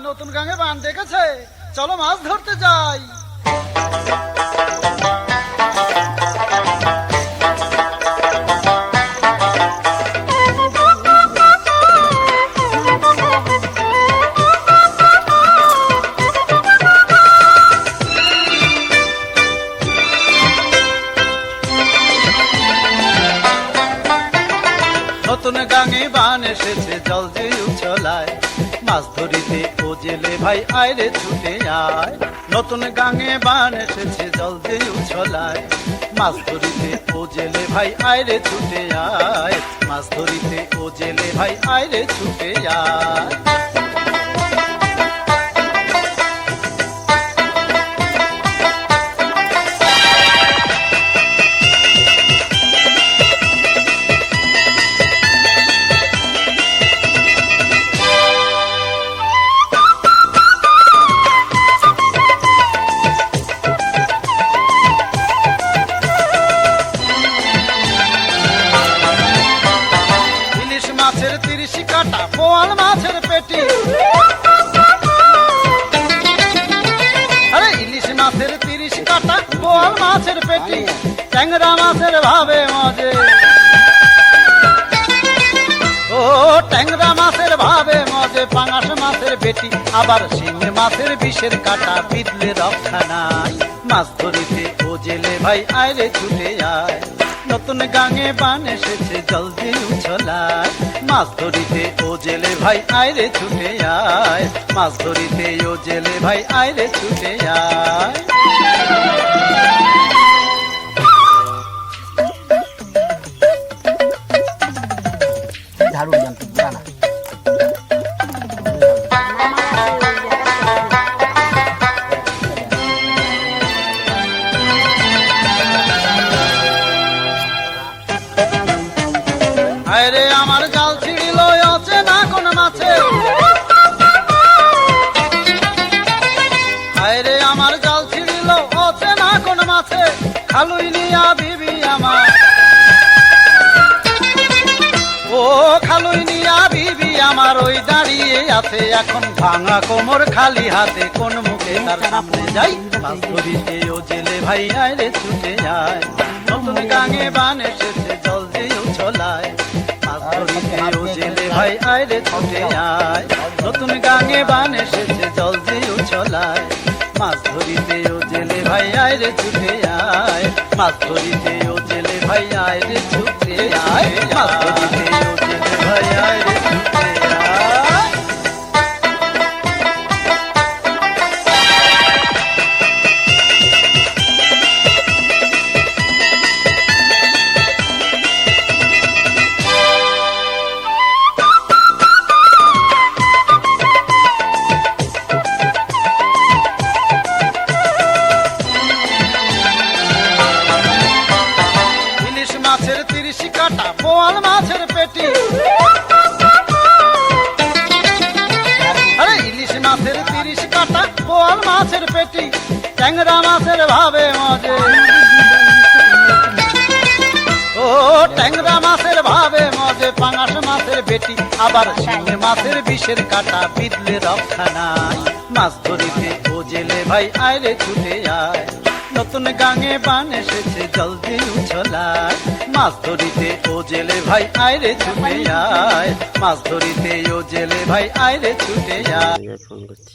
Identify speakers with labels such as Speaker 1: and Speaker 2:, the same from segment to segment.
Speaker 1: নতুন গাঙে বান দেখেছে চলো মাছ ধরতে যাই। মাছ ধরিতে ও জেলে ভাই আয়রে ছুটে আয়। নতুন গাঙে বান এসেছে জল যে উছলায়। মাছ ধরিতে ও জেলে ভাই আয়রে ছুটে আয়। মাছ ধরিতে ও জেলে ভাই আয়রে ছুটে আয়। মাছের তিরিশ কাটা পোয়াল মাছের পেটি। আরে, ইলিশ মাছের তিরিশ কাটা পোয়াল মাছের পেটি। ট্যাংরা মাছের ভাবে মজে। ও, ট্যাংরা মাছের ভাবে মজে, পাঙাশ মাছের বেটি আবার শিং মাছের বিষের কাটা বিদলে রক্ষা নাই। মাছ ধরিতে ও জেলে ভাই আয়রে ছুটে আয়। নতুন গাঙে বান এসেছে, জলদি উছলায় মাছ ধরিতে ও জেলে ভাই আয়রে ছুটে আয়। মাছ ধরিতে ও জেলে ভাই আয়রে ছুটে আয়।
Speaker 2: ঝাড়ু যন্ত্র জানা
Speaker 1: খালুই নিয়া বিবি আমার। ও খালুই নিয়া বিবি আমার, ওই দাঁড়িয়ে আছে এখন ভাঙা কোমর খালি হাতে। কোন মুখে তার সামনে যাই ধরিতে ও জেলে ভাই আরে ছুটে যায় নতুন গাঙে বান এসেছে জল দিয়ে ছলায়। ও জেলে ভাই আরে ছুটে যায় নতুন গাঙে বান এসেছে জল দিয়ে ছলায়। মাছ জেলে ভাই আরে ছুটে আয় মাছ ধরিতে ও জেলে ভাই আরে ছুটে আয়। মাছ ধরিতে ও জেলে বেটি আবার শিং মাছের বিষের কাটা বিদলে রক্ষা নাই মাছ ধরিতে ও জেলে ভাই আয়রে ছুটে আয়। নতুন গাঙে বান এসেছে জলদি উছলায়। মাছ ধরিতে ও জেলে ভাই আয়রে ছুটে আয়। মাছ ধরিতে ও জেলে ভাই আয়রে ছুটে আয়।
Speaker 2: ফোন করছি।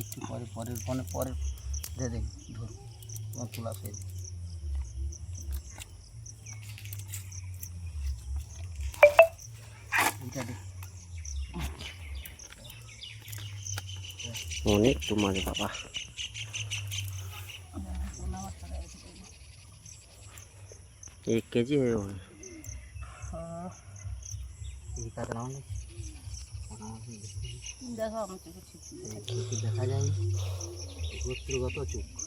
Speaker 2: একটু পরে পরের ফোনে পরে দে দেখ ধর তোলা সেই
Speaker 3: bisa oh, cuma di
Speaker 2: papa. Ikeji yo.
Speaker 4: Kita ini. Ya, Indah sama.
Speaker 2: Kita saja ini. Gak.